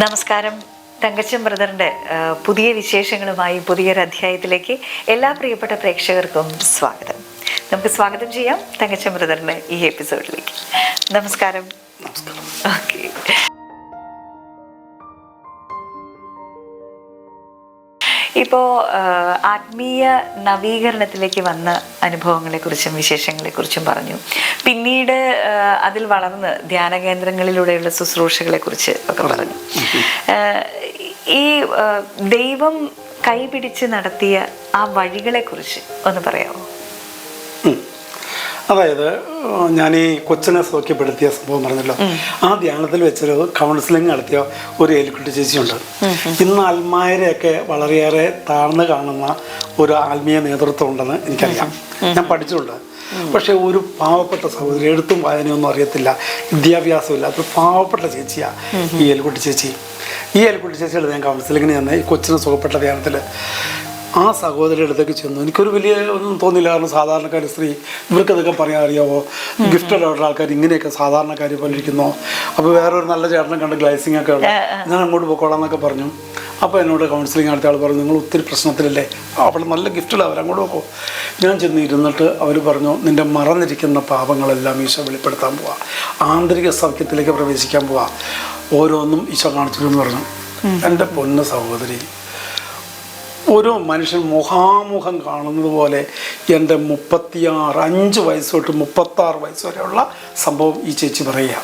നമസ്കാരം. തങ്കച്ചൻ ബ്രദറിന്റെ പുതിയ വിശേഷങ്ങളുമായി പുതിയൊരു അധ്യായത്തിലേക്ക് എല്ലാ പ്രിയപ്പെട്ട പ്രേക്ഷകർക്കും സ്വാഗതം. നമുക്ക് സ്വാഗതം ചെയ്യാം തങ്കച്ചൻ ബ്രദറിന്റെ ഈ എപ്പിസോഡിലേക്ക്. നമസ്കാരം. ഓക്കെ. ഇപ്പോൾ ആത്മീയ നവീകരണത്തിലേക്ക് വന്ന അനുഭവങ്ങളെക്കുറിച്ചും വിശേഷങ്ങളെക്കുറിച്ചും പറഞ്ഞു പിന്നീട് അതിൽ വളർന്ന് ധ്യാന കേന്ദ്രങ്ങളിലൂടെയുള്ള ശുശ്രൂഷകളെക്കുറിച്ച് ഒക്കെ പറഞ്ഞു ഈ ദൈവം കൈപിടിച്ച് നടത്തിയ ആ വഴികളെക്കുറിച്ച് ഒന്ന് പറയാമോ. അതായത് ഞാൻ ഈ കൊച്ചിനെ സൗഖ്യപ്പെടുത്തിയ സംഭവം പറഞ്ഞല്ലോ. ആ ധ്യാനത്തിൽ വെച്ചൊരു കൗൺസിലിംഗ് നടത്തിയ ഒരു എലിക്കുട്ടി ചേച്ചിയുണ്ട്. ഇന്ന് അൽമായരെയൊക്കെ വളരെയേറെ താഴ്ന്നു കാണുന്ന ഒരു ആത്മീയ നേതൃത്വം ഉണ്ടെന്ന് എനിക്കറിയാം. ഞാൻ പഠിച്ചിട്ടുണ്ട്. പക്ഷെ ഒരു പാവപ്പെട്ട സഹോദരി എഴുത്തും വായനയൊന്നും അറിയത്തില്ല വിദ്യാഭ്യാസമില്ല. അത് പാവപ്പെട്ട ചേച്ചിയാ ഈ എലിക്കുട്ടി ചേച്ചി. ഈ എലിക്കുട്ടി ചേച്ചിയുടെ ഞാൻ കൗൺസിലിങ്ങിന് ചെന്ന് ഈ കൊച്ചിന് സുഖപ്പെട്ട ധ്യാനത്തിൽ ആ സഹോദരിയുടെ അടുത്തേക്ക് ചെന്നു. എനിക്കൊരു വലിയ ഒന്നും തോന്നില്ല. കാരണം സാധാരണക്കാർ സ്ത്രീ ഇവർക്കതൊക്കെ പറയാൻ അറിയാവോ? ഗിഫ്റ്റഡ് ആയിട്ടുള്ള ആൾക്കാർ ഇങ്ങനെയൊക്കെ സാധാരണക്കാർ പോലെ ഇരിക്കുന്നു. അപ്പോൾ വേറൊരു നല്ല ചേട്ടനെ കണ്ട് ഗ്ലൈസിംഗ് ഒക്കെ ഉള്ള ഞാൻ അങ്ങോട്ട് പോയിക്കോളാം എന്നൊക്കെ പറഞ്ഞു. അപ്പോൾ എന്നോട് കൗൺസിലിംഗ് നടത്തിയ ആൾ പറഞ്ഞു നിങ്ങൾ ഒത്തിരി പ്രശ്നത്തിലല്ലേ? അവിടെ നല്ല ഗിഫ്റ്റുള്ള അവർ അങ്ങോട്ട് പോക്കോ. ഞാൻ ചെന്ന് ഇരുന്നിട്ട് അവർ പറഞ്ഞു നിന്റെ മറന്നിരിക്കുന്ന പാപങ്ങളെല്ലാം ഈശോ വെളിപ്പെടുത്താൻ പോവാ. ആന്തരിക സൗഖ്യത്തിലേക്ക് പ്രവേശിക്കാൻ പോവാ. ഓരോന്നും ഈശോ കാണിച്ചു എന്ന് പറഞ്ഞു. എന്റെ പൊന്ന സഹോദരി ഓരോ മനുഷ്യൻ മുഖാമുഖം കാണുന്നത് പോലെ എന്റെ മുപ്പത്തിയാറ് അഞ്ച് വയസ്സ് തൊട്ട് മുപ്പത്താറ് വയസ്സ് വരെയുള്ള സംഭവം ഈ ചേച്ചി പറയുക.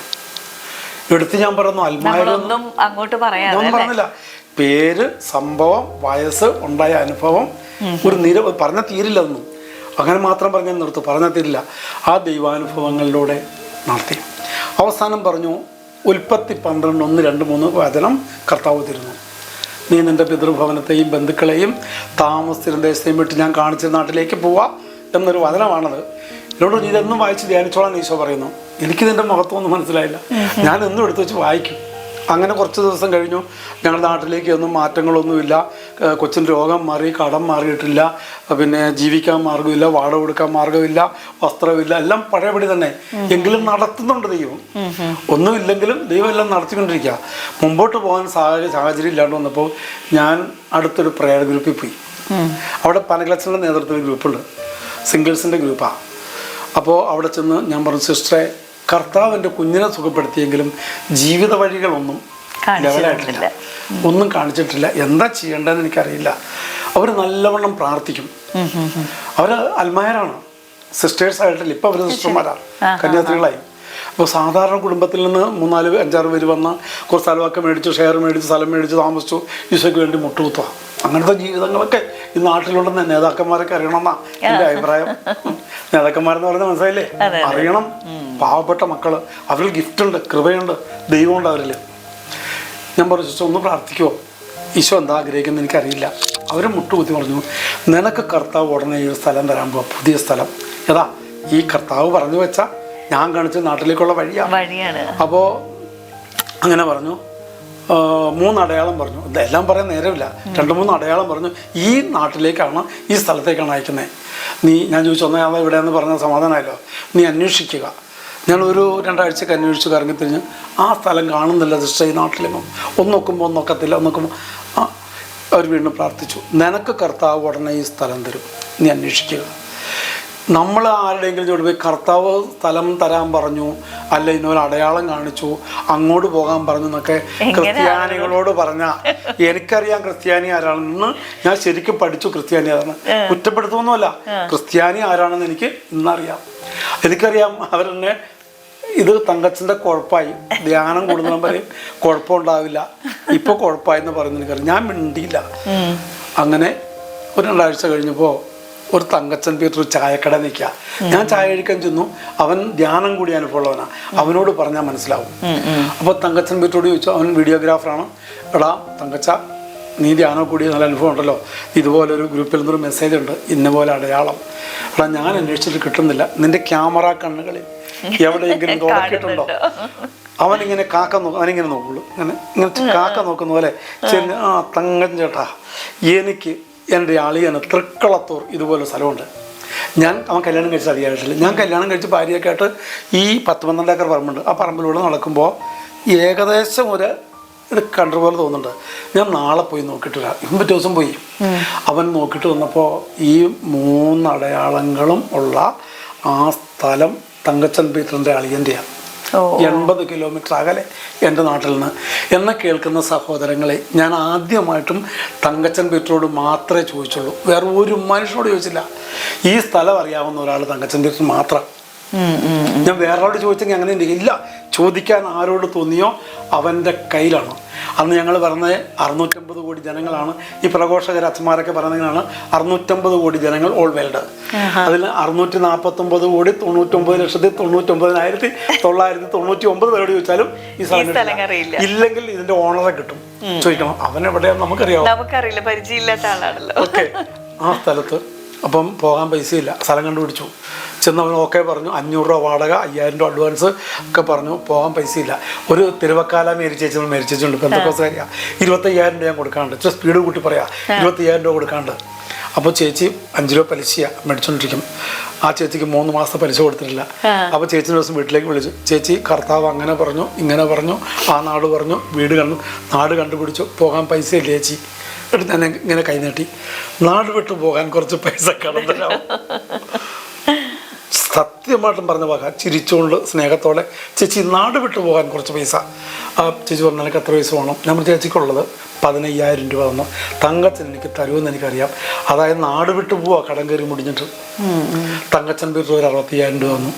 എടുത്ത് ഞാൻ പറയുന്നു അൽമാരൊന്നും അങ്ങോട്ട് പറയാതെ പറഞ്ഞില്ല. പേര് സംഭവം വയസ്സ് ഉണ്ടായ അനുഭവം ഒരു നിര പറഞ്ഞ തീരില്ലെന്നും. അങ്ങനെ മാത്രം പറഞ്ഞ നിർത്തു. പറഞ്ഞ തീരില്ല. ആ ദൈവാനുഭവങ്ങളിലൂടെ നടത്തി. അവസാനം പറഞ്ഞു ഉൽപ്പത്തി പന്ത്രണ്ട് ഒന്ന് രണ്ട് മൂന്ന് വചനം കർത്താവ് തരുന്നു. നീ നിന്റെ പിതൃഭവനത്തെയും ബന്ധുക്കളെയും താമസിച്ചിരുന്ന ദേശത്തെയും വിട്ട് ഞാൻ കാണിച്ച നാട്ടിലേക്ക് പോവാ എന്നൊരു വചനമാണത്. എന്നോട് നീ ഇതെന്നും വായിച്ച് ധ്യാനിച്ചോളാം ഈശോ പറയുന്നു. എനിക്ക് ഇതിന്റെ മഹത്വമൊന്നും മനസ്സിലായില്ല. ഞാൻ എന്നും എടുത്തു വെച്ച് വായിക്കും. അങ്ങനെ കുറച്ച് ദിവസം കഴിഞ്ഞു. ഞങ്ങളുടെ നാട്ടിലേക്ക് ഒന്നും മാറ്റങ്ങളൊന്നുമില്ല. കൊച്ചിൻ രോഗം മാറി കടം മാറിയിട്ടില്ല. പിന്നെ ജീവിക്കാൻ മാർഗമില്ല വാടക കൊടുക്കാൻ മാർഗമില്ല വസ്ത്രമില്ല എല്ലാം പഴയപടി തന്നെ. എങ്കിലും നടത്തുന്നുണ്ട് ദൈവം. ഒന്നുമില്ലെങ്കിലും ദൈവം എല്ലാം നടത്തിക്കൊണ്ടിരിക്കുക. മുമ്പോട്ട് പോകാൻ സാഹചര്യം സാഹചര്യം ഇല്ലാണ്ട് വന്നപ്പോൾ ഞാൻ അടുത്തൊരു പ്രയർ ഗ്രൂപ്പിൽ പോയി. അവിടെ പനകളച്ചന്റെ നേതൃത്വത്തിൽ ഗ്രൂപ്പുണ്ട്. സിംഗിൾസിന്റെ ഗ്രൂപ്പാണ് അപ്പോൾ അവിടെ ചെന്ന് ഞാൻ പറഞ്ഞു സിസ്റ്ററെ കർത്താവ് എന്റെ കുഞ്ഞിനെ സുഖപ്പെടുത്തിയെങ്കിലും ജീവിത വഴികളൊന്നും. ലെവലായിട്ടില്ല. ഒന്നും കാണിച്ചിട്ടില്ല. എന്താ ചെയ്യേണ്ടതെന്ന് എനിക്കറിയില്ല. അവർ നല്ലവണ്ണം പ്രാർത്ഥിക്കും. അവർ അൽമായരാണ്. സിസ്റ്റേഴ്സ് ആയിട്ടില്ല. ഇപ്പം അവർ സിസ്റ്റർമാരാണ്. കന്യാസ്ത്രീകളായി. അപ്പോൾ സാധാരണ കുടുംബത്തിൽ നിന്ന് മൂന്നാൽ അഞ്ചാറ് പേര് വന്ന് കുറച്ച് സ്ഥലമൊക്കെ മേടിച്ചു ഷെയർ മേടിച്ചു സ്ഥലം മേടിച്ചു താമസിച്ചു. ഈശോയ്ക്ക് വേണ്ടി മുട്ടുകുത്തുക. അങ്ങനത്തെ ജീവിതങ്ങളൊക്കെ ഈ നാട്ടിലുണ്ടെന്ന് നേതാക്കന്മാരൊക്കെ അറിയണമെന്നാണ് എന്റെ അഭിപ്രായം. നേതാക്കന്മാരെന്ന് പറയുന്നത് മനസ്സിലായില്ലേ? അറിയണം. പാവപ്പെട്ട മക്കൾ. അവരിൽ ഗിഫ്റ്റ് ഉണ്ട് കൃപയുണ്ട് ദൈവമുണ്ട് അവരിൽ. ഞാൻ പറഞ്ഞു ചോദിച്ചു ഒന്ന് പ്രാർത്ഥിക്കുമോ ഈശോ എന്താ ആഗ്രഹിക്കുന്നത് എനിക്കറിയില്ല. അവർ മുട്ടുകുത്തി പറഞ്ഞു നിനക്ക് കർത്താവ് ഉടനെ ഈ ഒരു സ്ഥലം തരാൻ പോവാ പുതിയ സ്ഥലം. ഏതാ ഈ കർത്താവ് പറഞ്ഞു വെച്ച ഞാൻ കാണിച്ച നാട്ടിലേക്കുള്ള വഴിയാ. വഴിയാണ്. അപ്പോൾ അങ്ങനെ പറഞ്ഞു. മൂന്ന് അടയാളം പറഞ്ഞു. ഇതെല്ലാം പറയാൻ നേരമില്ല. രണ്ട് മൂന്ന് അടയാളം പറഞ്ഞു. ഈ നാട്ടിലേക്കാണ് ഈ സ്ഥലത്തേക്കാണ് അയക്കുന്നത് നീ ഞാൻ ചോദിച്ചു ഒന്നാ ഞാൻ ഇവിടെയെന്ന് പറഞ്ഞ സമാധാനമല്ലോ നീ അന്വേഷിക്കുക. ഞാൻ ഒരു രണ്ടാഴ്ചക്ക് അന്വേഷിച്ച് കറങ്ങിത്തിരിഞ്ഞ് ആ സ്ഥലം കാണുന്നില്ല ദൃഷ്ട ഈ നാട്ടിലെങ്ങും. ഒന്ന് നോക്കുമ്പോൾ നോക്കത്തില്ല ഒന്ന് നോക്കുമ്പോൾ അവർ വീണ്ടും പ്രാർത്ഥിച്ചു. നിനക്ക് കർത്താവ് ഉടനെ ഈ സ്ഥലം തരും. നീ അന്വേഷിക്കുക. നമ്മൾ ആരുടെയെങ്കിലും ചോട്ട് പോയി കർത്താവ് സ്ഥലം തരാൻ പറഞ്ഞു അല്ല ഇന്നൊരു അടയാളം കാണിച്ചു അങ്ങോട്ട് പോകാൻ പറഞ്ഞു എന്നൊക്കെ ക്രിസ്ത്യാനികളോട് പറഞ്ഞ എനിക്കറിയാം ക്രിസ്ത്യാനി ആരാണെന്ന്. ഞാൻ ശരിക്കും പഠിച്ചു ക്രിസ്ത്യാനി ആരാണ്. കുറ്റപ്പെടുത്തുമൊന്നുമല്ല ക്രിസ്ത്യാനി ആരാണെന്ന് എനിക്ക് ഇന്നറിയാം. എനിക്കറിയാം അവരെന്നെ ഇത് തങ്കച്ചന്റെ കുഴപ്പമായി ധ്യാനം കൂടുന്ന പറയും കുഴപ്പമുണ്ടാവില്ല. ഇപ്പൊ കുഴപ്പമായി എന്ന് പറയുന്നത് എനിക്കറിയാം. ഞാൻ മിണ്ടിയില്ല. അങ്ങനെ ഒരു രണ്ടാഴ്ച കഴിഞ്ഞപ്പോൾ ഒരു തങ്കച്ചൻ പീറ്റർ ചായക്കട നിൽക്കുക. ഞാൻ ചായ കഴിക്കാൻ ചെന്നു. അവൻ ധ്യാനം കൂടി അനുഭവമുള്ളവനാ. അവനോട് പറഞ്ഞാൽ മനസ്സിലാവും. അപ്പോൾ തങ്കച്ചൻ പീറ്ററോട് ചോദിച്ചു അവൻ വീഡിയോഗ്രാഫറാണ് എടാ തങ്കച്ച നീ ധ്യാനം കൂടി നല്ല അനുഭവം ഉണ്ടല്ലോ. ഇതുപോലൊരു ഗ്രൂപ്പിൽ നിന്നൊരു മെസ്സേജ് ഉണ്ട്. ഇന്ന പോലെ അടയാളം. എടാ ഞാൻ അന്വേഷിച്ചിട്ട് കിട്ടുന്നില്ല. നിന്റെ ക്യാമറ കണ്ണുകളിൽ എവിടെയെങ്കിലും തുടക്കിയിട്ടുണ്ടോ അവനിങ്ങനെ കാക്ക നോക്കും അവനിങ്ങനെ നോക്കുള്ളൂ. ഇങ്ങനെ ഇങ്ങനെ കാക്ക നോക്കുന്ന പോലെ ആ തങ്കൻ ചേട്ടാ എനിക്ക് എന്റെ ആളിയാണ് തൃക്കളത്തൂർ ഇതുപോലെ സ്ഥലമുണ്ട്. ഞാൻ അവൻ കല്യാണം കഴിച്ച അധികമായിട്ടില്ല ഞാൻ കല്യാണം കഴിച്ച് ഭാര്യയൊക്കെ ആയിട്ട് ഈ പത്ത് പന്ത്രണ്ട് ഏക്കർ പറമ്പുണ്ട് ആ പറമ്പിലൂടെ നടക്കുമ്പോൾ ഏകദേശം ഒരു ഇത് കണ്ടതുപോലെ തോന്നുന്നുണ്ട്. ഞാൻ നാളെ പോയി നോക്കിയിട്ട് വരാം ഇപ്പം പിറ്റേ ദിവസം പോയി. അവൻ നോക്കിയിട്ട് വന്നപ്പോൾ ഈ മൂന്നടയാളങ്ങളും ഉള്ള ആ സ്ഥലം തങ്കച്ചൻ പീറ്ററിന്റെ അളിയന്റെയാണ് എൺപത് കിലോമീറ്റർ അകലെ എന്റെ നാട്ടിൽ നിന്ന് എന്നെ കേൾക്കുന്ന സഹോദരങ്ങളെ ഞാൻ ആദ്യമായിട്ടും തങ്കച്ചൻ പീറ്ററോട് മാത്രമേ ചോദിച്ചുള്ളൂ. വേറെ ഒരു മനുഷ്യനോട് ചോദിച്ചില്ല. ഈ സ്ഥലം അറിയാവുന്ന ഒരാൾ തങ്കച്ചൻ പീറ്റർ മാത്രം. ഞാൻ വേറൊരാളോട് ചോദിച്ചെങ്കിൽ അങ്ങനെ ഇല്ല ചോദിക്കാൻ ആരോട് തോന്നിയോ? അവന്റെ കയ്യിലാണ്. അന്ന് ഞങ്ങൾ പറഞ്ഞത് അറുന്നൂറ്റമ്പത് കോടി ജനങ്ങളാണ്. ഈ പ്രഘോഷകർ അച്ഛന്മാരൊക്കെ പറയുന്നതിനാണ് അറുന്നൂറ്റമ്പത് കോടി ജനങ്ങൾ ഓൾ വേൾഡ് അതിൽ അറുന്നൂറ്റി നാൽപ്പത്തൊമ്പത് കോടി തൊണ്ണൂറ്റൊമ്പത് ലക്ഷത്തി തൊണ്ണൂറ്റൊമ്പതിനായിരത്തി തൊള്ളായിരത്തി തൊണ്ണൂറ്റി ഒമ്പത് പേരോട് ചോദിച്ചാലും ഈ സ്ഥലം. ഇല്ലെങ്കിൽ ഇതിന്റെ ഓണറെ കിട്ടും. ചോദിക്കണം അവൻ എവിടെയാന്ന് നമുക്കറിയാം നമുക്കറിയില്ല പരിചയമില്ലാത്ത ആളാണല്ലോ. ഓക്കെ. ആ സ്ഥലത്ത്. അപ്പം പോകാൻ പൈസയില്ല. സ്ഥലം കണ്ടുപിടിച്ചു. ചെന്ന് അവൻ ഓക്കെ പറഞ്ഞു അഞ്ഞൂറ് രൂപ വാടക അയ്യായിരം രൂപ അഡ്വാൻസ് ഒക്കെ പറഞ്ഞു. പോകാൻ പൈസയില്ല. ഒരു തിരുവക്കാല മേരിച്ചേച്ചി മേരിച്ചേച്ചുണ്ട് ഇപ്പം എന്തൊക്കെ കാര്യമാണ് ഇരുപത്തയ്യായിരം രൂപ ഞാൻ കൊടുക്കാണ്ട്. ഇച്ചിരി സ്പീഡ് കൂട്ടി പറയാം. ഇരുപത്തയ്യായിരം രൂപ കൊടുക്കാണ്ട്. അപ്പോൾ ചേച്ചി അഞ്ച് രൂപ പലിശയാണ് മേടിച്ചോണ്ടിരിക്കും. ആ ചേച്ചിക്ക് മൂന്ന് മാസത്തെ പലിശ കൊടുത്തിട്ടില്ല. അപ്പോൾ ചേച്ചി ദിവസം വീട്ടിലേക്ക് വിളിച്ചു. ചേച്ചി കർത്താവ് അങ്ങനെ പറഞ്ഞു ഇങ്ങനെ പറഞ്ഞു ആ നാട് പറഞ്ഞു വീട് കണ്ടു നാട് കണ്ടുപിടിച്ചു പോകാൻ പൈസ ഇല്ല ചേച്ചി? എടുത്ത് ഞാൻ ഇങ്ങനെ കൈനീട്ടി. നാട് വിട്ടു പോകാൻ കുറച്ച് പൈസ കടന്നിലാവും സത്യമായിട്ടും പറഞ്ഞ വാക്ക്. ചിരിച്ചുകൊണ്ട് സ്നേഹത്തോടെ ചേച്ചി നാട് വിട്ടു പോകാൻ കുറച്ച് പൈസ. ആ ചേച്ചി പറഞ്ഞു എനിക്ക് എത്ര പൈസ വേണം? നമ്മൾ ചേച്ചിക്കുള്ളത് പതിനയ്യായിരം രൂപ തന്നു. തങ്കച്ചൻ എനിക്ക് തരുമെന്ന് എനിക്കറിയാം. അതായത് നാട് വിട്ടു പോവാ കടം കയറി മുടിഞ്ഞിട്ട്. തങ്കച്ചൻ പേര് ഒരു അറുപത്തിയ്യായിരം രൂപ തന്നു.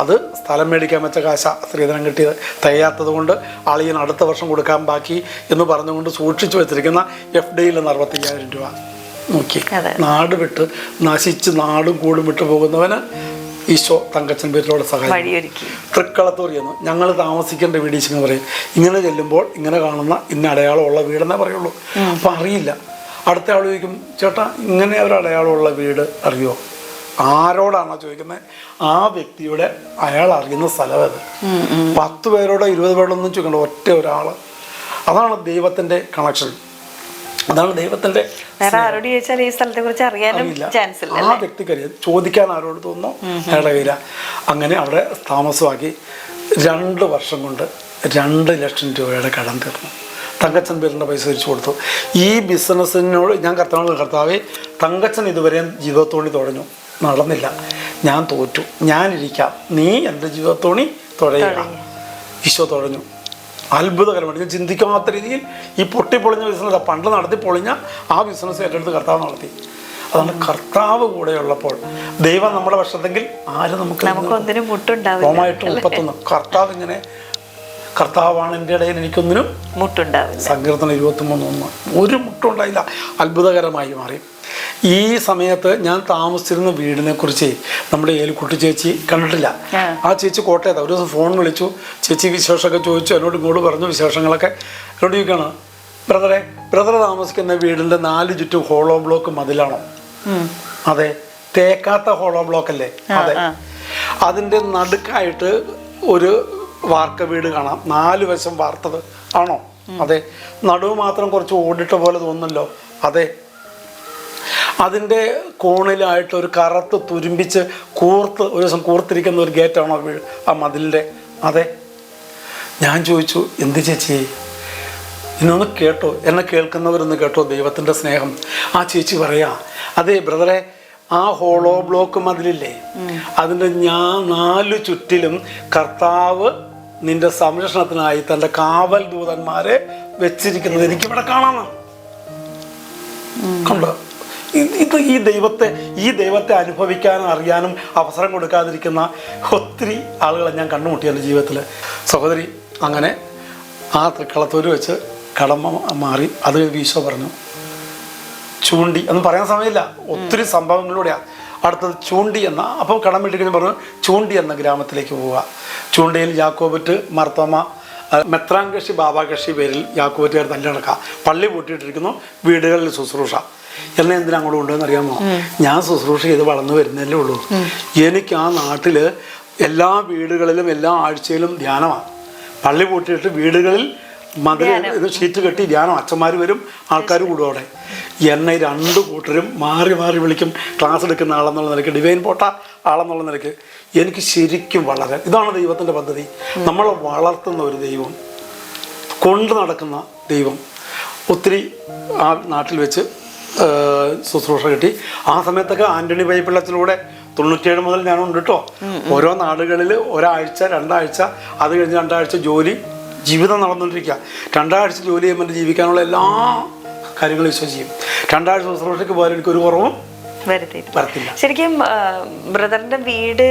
അത് സ്ഥലം മേടിക്കാൻ വെച്ച കാശ സ്ത്രീധനം കിട്ടിയത്. തികയാത്തത് കൊണ്ട് അളിയൻ അടുത്ത വർഷം കൊടുക്കാൻ ബാക്കി എന്ന് പറഞ്ഞുകൊണ്ട് സൂക്ഷിച്ചു വെച്ചിരിക്കുന്ന എഫ് ഡിയിൽ നിന്ന് അറുപത്തിയ്യായിരം രൂപ നോക്കി. നാട് വിട്ട് നശിച്ച് നാടും കൂടും വിട്ടു പോകുന്നവന് ഈശോ തങ്കച്ചൻ പേരിലൂടെ വഴിയൊരുക്കി. തൃക്കളത്തൂർ ചെന്നു ഞങ്ങൾ താമസിക്കേണ്ട വീട് ഈശോ പറയും. ഇങ്ങനെ ചെല്ലുമ്പോൾ ഇങ്ങനെ കാണുന്ന ഇന്ന അടയാളമുള്ള വീടെന്നേ പറയുള്ളൂ. അപ്പം അറിയില്ല. അടുത്ത ആൾ ചോദിക്കും ചേട്ടാ ഇങ്ങനെ ഒരു അടയാളമുള്ള വീട് അറിയോ? ആരോടാണോ ചോദിക്കുന്നത്? ആ വ്യക്തിയുടെ അയാൾ അറിയുന്ന സ്ഥലം അത്. പത്ത് പേരോടോ ഇരുപത് പേരോടൊന്നും ചോദിക്കണ്ട ഒറ്റ ഒരാൾ അതാണ് ദൈവത്തിന്റെ കണക്ഷൻ അതാണ് ദൈവത്തിന്റെ വേറെ ആരോട് ചോദിച്ചാൽ ഈ സ്ഥലത്തെ കുറിച്ച് അറിയാനും ചാൻസ് ഇല്ല ആ വ്യക്തിക്കറിയാം ചോദിക്കാൻ ആരോട് തോന്നുന്നു? അയാളുടെ കയ്യില അങ്ങനെ അവിടെ താമസമാക്കി രണ്ട് വർഷം കൊണ്ട് രണ്ട് ലക്ഷം രൂപയുടെ കടം തീർന്നു. തങ്കച്ചൻ പേരിന്റെ പൈസ തിരിച്ചു കൊടുത്തു. ഈ ബിസിനസ്സിനോട് ഞാൻ കർത്താവ് കർത്താവെ തങ്കച്ചൻ ഇതുവരെ ജീവിതത്തോണി തുഴഞ്ഞു നടന്നില്ല. ഞാൻ തോറ്റു. ഞാനിരിക്കാം നീ എന്റെ ജീവിതത്തോണി തുഴയുക ഈശോ തുഴഞ്ഞു അത്ഭുതകരമാണ് ഞാൻ ചിന്തിക്കാത്ത രീതിയിൽ ഈ പൊട്ടിപ്പൊളിഞ്ഞ ബിസിനസ് പണ്ട് നടത്തി പൊളിഞ്ഞ ആ ബിസിനസ് ഏറ്റെടുത്ത് കർത്താവ് നടത്തി. അതാണ് കർത്താവ് കൂടെയുള്ളപ്പോൾ ദൈവം നമ്മുടെ പക്ഷത്തെങ്കിൽ ആര് നമുക്ക് റോമായിട്ട് മുപ്പത്തൊന്ന്. കർത്താവ് ഇങ്ങനെ കർത്താവാണ് എന്റെ ഇടയിൽ എനിക്കൊന്നിനും മുട്ടുണ്ടാവില്ല. സങ്കീർത്തനം ഇരുപത്തി മൂന്ന് ഒന്ന്. ഒരു മുട്ടുണ്ടായില്ല. അത്ഭുതകരമായി മാറി. ഈ സമയത്ത് ഞാൻ താമസിച്ചിരുന്ന വീടിനെ കുറിച്ച് നമ്മുടെ ഏലിക്കുട്ടി ചേച്ചി കണ്ടിട്ടില്ല. ആ. ചേച്ചി കോട്ടയത്ത് ഒരു ദിവസം ഫോൺ വിളിച്ചു. ചേച്ചി വിശേഷമൊക്കെ ചോദിച്ചു. എന്നോട് ഇങ്ങോട്ട് പറഞ്ഞു വിശേഷങ്ങളൊക്കെ. എന്നോട് ചോദിക്കുകയാണ് ബ്രദറെ ബ്രദർ താമസിക്കുന്ന വീടിന്റെ നാല് ചുറ്റും ഹോളോ ബ്ലോക്ക് മതിലാണോ? അതെ. തേക്കാത്ത ഹോളോ ബ്ലോക്ക് അല്ലേ? അതെ. അതിന്റെ അതിന്റെ നടുക്കായിട്ട് ഒരു വാർക്ക വീട് കാണാം. നാല് വശം വാർത്തത് ആണോ? അതെ. നടുവ് മാത്രം കുറച്ച് ഓടിട്ട പോലെ തോന്നുന്നല്ലോ. അതെ. അതിന്റെ കോണിലായിട്ട് ഒരു കറുത്ത് തുരുമ്പിച്ച് കൂർത്ത് ഒരു ദിവസം കൂർത്തിരിക്കുന്ന ഒരു ഗേറ്റാണോ വീട് ആ മതിലിന്റെ? അതെ. ഞാൻ ചോദിച്ചു എന്ത് ചേച്ചി? ഇന്നൊന്ന് കേട്ടോ. എന്നെ കേൾക്കുന്നവരൊന്ന് കേട്ടോ ദൈവത്തിന്റെ സ്നേഹം. ആ ചേച്ചി പറയാ അതെ ബ്രദറെ ആ ഹോളോ ബ്ലോക്ക് മതിലില്ലേ? അതിന്റെ ഞാൻ നാലു ചുറ്റിലും കർത്താവ് നിന്റെ സംരക്ഷണത്തിനായി തന്റെ കാവൽ ദൂതന്മാരെ വെച്ചിരിക്കുന്നത് എനിക്കിവിടെ കാണാനാണ്. കണ്ടോ? ഇത് ഈ ദൈവത്തെ ഈ ദൈവത്തെ അനുഭവിക്കാനും അറിയാനും അവസരം കൊടുക്കാതിരിക്കുന്ന ഒത്തിരി ആളുകളെ ഞാൻ കണ്ടുമുട്ടി എന്റെ ജീവിതത്തിൽ സഹോദരി അങ്ങനെ ആ തൃക്കളത്തൂര് വെച്ച് കടമ മാറി അത് ഈശോ പറഞ്ഞു ചൂണ്ടി എന്ന് പറയാൻ സമയമില്ല. ഒത്തിരി സംഭവങ്ങളിലൂടെയാണ് അടുത്തത് ചൂണ്ടി എന്ന അപ്പോൾ കടം വീട്ടിൽ പറഞ്ഞു ചൂണ്ടി എന്ന ഗ്രാമത്തിലേക്ക് പോവുക. ചൂണ്ടിയിൽ യാക്കോബറ്റ് മർത്തോമ മെത്രാങ്കഷി ബാബാകഷി ബാബാകക്ഷി പേരിൽ യാക്കോബറ്റുകാർ തല്ലി നടക്കുക പള്ളി പൂട്ടിയിട്ടിരിക്കുന്നു വീടുകളിൽ ശുശ്രൂഷ. എന്നെ എന്തിനാ അങ്ങോട്ട് കൊണ്ടുവന്ന് അറിയാമോ? ഞാൻ ശുശ്രൂഷ ചെയ്ത് വളർന്നു വരുന്നല്ലേ ഉള്ളൂ. എനിക്ക് ആ നാട്ടിൽ എല്ലാ വീടുകളിലും എല്ലാ ആഴ്ചയിലും ധ്യാനമാണ് പള്ളി പൂട്ടിയിട്ട് വീടുകളിൽ മതിൽ ഷീറ്റ് കെട്ടി ധ്യാനം. അച്ഛന്മാർ വരും ആൾക്കാർ കൂടും അവിടെ. എന്നെ രണ്ട് കൂട്ടരും മാറി മാറി വിളിക്കും. ക്ലാസ് എടുക്കുന്ന ആളെന്നുള്ള നിലയ്ക്ക് ഡിവൈൻ പോട്ട ആളെന്നുള്ള നിലയ്ക്ക്. എനിക്ക് ശരിക്കും വളരാൻ ഇതാണ് ദൈവത്തിന്റെ പദ്ധതി. നമ്മളെ വളർത്തുന്ന ഒരു ദൈവം കൊണ്ട് നടക്കുന്ന ദൈവം ഒത്തിരി ആ നാട്ടിൽ വെച്ച് ശുശ്രൂഷ കിട്ടി. ആ സമയത്തൊക്കെ ആന്റണി പൈപ്പിള്ളത്തിലൂടെ തൊണ്ണൂറ്റിയേഴ് മുതൽ ഞാനുണ്ട് കേട്ടോ ഓരോ നാടുകളിൽ ഒരാഴ്ച രണ്ടാഴ്ച അത് കഴിഞ്ഞ് രണ്ടാഴ്ച ജോലി ജീവിതം നടന്നുകൊണ്ടിരിക്കുക രണ്ടാഴ്ച ജോലി ചെയ്യുമ്പോൾ ജീവിക്കാനുള്ള എല്ലാ കാര്യങ്ങളും വിശ്വസിച്ച് ചെയ്യും. രണ്ടാഴ്ച ശുശ്രൂഷയ്ക്ക് എനിക്ക് ഒരു കുറവും ശരിക്കും ബ്രദറിന്റെ വീട്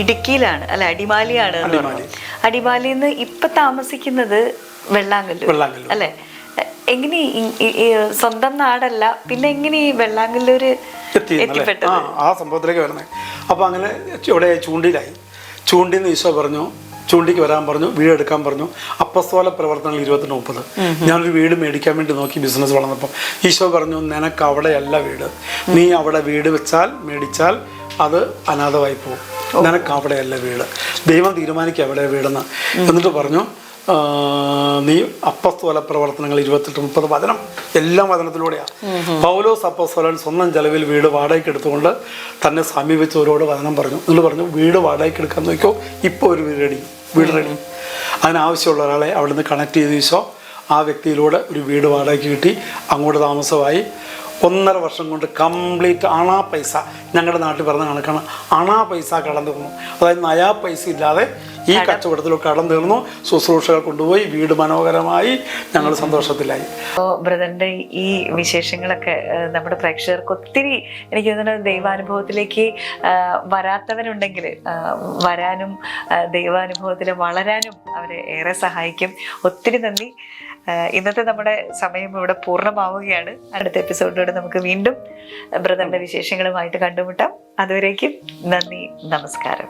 ഇടുക്കിയിലാണ് അല്ല അടിമാലിയാണ് അടിമാലിന്ന് അടിമാലി. ഇപ്പൊ താമസിക്കുന്നത് വെള്ളാങ്കല്ലൂർ. അല്ലെ? എങ്ങനെ സ്വന്തം നാടല്ല പിന്നെ എങ്ങനെ ഈ വെള്ളാങ്കല്ലൂര് എത്തിപ്പെട്ടത്? ആ സംഭവത്തിലേക്ക് വരുന്നത് അപ്പോൾ അങ്ങനെ ഇവിടെ ചൂണ്ടിയിലായി ചൂണ്ടി നിന്ന് ഈശോ പറഞ്ഞു ചൂണ്ടിക്ക് വരാൻ പറഞ്ഞു വീട് എടുക്കാൻ പറഞ്ഞു. അപ്പസ്തോല പ്രവർത്തനങ്ങൾ ഇരുപത്തി മുപ്പത്. ഞാനൊരു വീട് മേടിക്കാൻ വേണ്ടി നോക്കി ബിസിനസ് വളർന്നപ്പോൾ ഈശോ പറഞ്ഞു നിനക്ക് അവിടെയല്ല വീട്. നീ അവിടെ വീട് വെച്ചാൽ മേടിച്ചാൽ അത് അനാഥമായി പോകും നിനക്ക് അവിടെയല്ല വീട്. ദൈവം തീരുമാനിക്കുക അവിടെ വീടെന്ന്. എന്നിട്ട് പറഞ്ഞു നീ അപ്പസ്തോല പ്രവർത്തനങ്ങൾ ഇരുപത്തെട്ട് മുപ്പത് വചനം എല്ലാം വചനത്തിലൂടെയാണ്. പൗലോസ് അപ്പസ്തോലൻ സ്വന്തം ചെലവിൽ വീട് വാടകയ്ക്ക് എടുത്തുകൊണ്ട് തന്നെ സമീപിച്ചവരോട് വചനം പറഞ്ഞു. എന്ന് പറഞ്ഞു വീട് വാടകയ്ക്ക് എടുക്കാൻ നോക്കിയോ ഇപ്പോൾ ഒരു വീട് റെഡി വീട് റെഡി അതിനാവശ്യമുള്ള ഒരാളെ അവിടുന്ന് കണക്ട് ചെയ്ത് ഈശോ ആ വ്യക്തിയിലൂടെ ഒരു വീട് വാടകയ്ക്ക് കിട്ടി. അങ്ങോട്ട് താമസമായി. ഒന്നര വർഷം കൊണ്ട് കംപ്ലീറ്റ് അണാ പൈസ ഞങ്ങളുടെ നാട്ടിൽ പറഞ്ഞ കണക്കാണ്. അണാ പൈസ കടന്നു പോകുന്നു അതായത് നയാ പൈസ ഇല്ലാതെ ഈ കച്ചവടത്തിലൊക്കെ കടം തീർന്നു. ശുശ്രൂഷകൾ കൊണ്ടുപോയി. വീട് മനോഹരമായി. ഞങ്ങൾ സന്തോഷത്തിലായി. അപ്പോൾ ബ്രദറിന്റെ ഈ വിശേഷങ്ങളൊക്കെ നമ്മുടെ പ്രേക്ഷകർക്ക് ഒത്തിരി എനിക്ക് തോന്നുന്നു ദൈവാനുഭവത്തിലേക്ക് വരാത്തവരുണ്ടെങ്കിൽ വരാനും ദൈവാനുഭവത്തിൽ വളരാനും അവരെ ഏറെ സഹായിക്കും. ഒത്തിരി നന്ദി. ഇന്നത്തെ നമ്മുടെ സമയം ഇവിടെ പൂർണമാവുകയാണ്. അടുത്ത എപ്പിസോഡിലൂടെ നമുക്ക് വീണ്ടും ബ്രദറിന്റെ വിശേഷങ്ങളുമായിട്ട് കണ്ടുമുട്ടാം. അതുവരേക്കും നന്ദി നമസ്കാരം.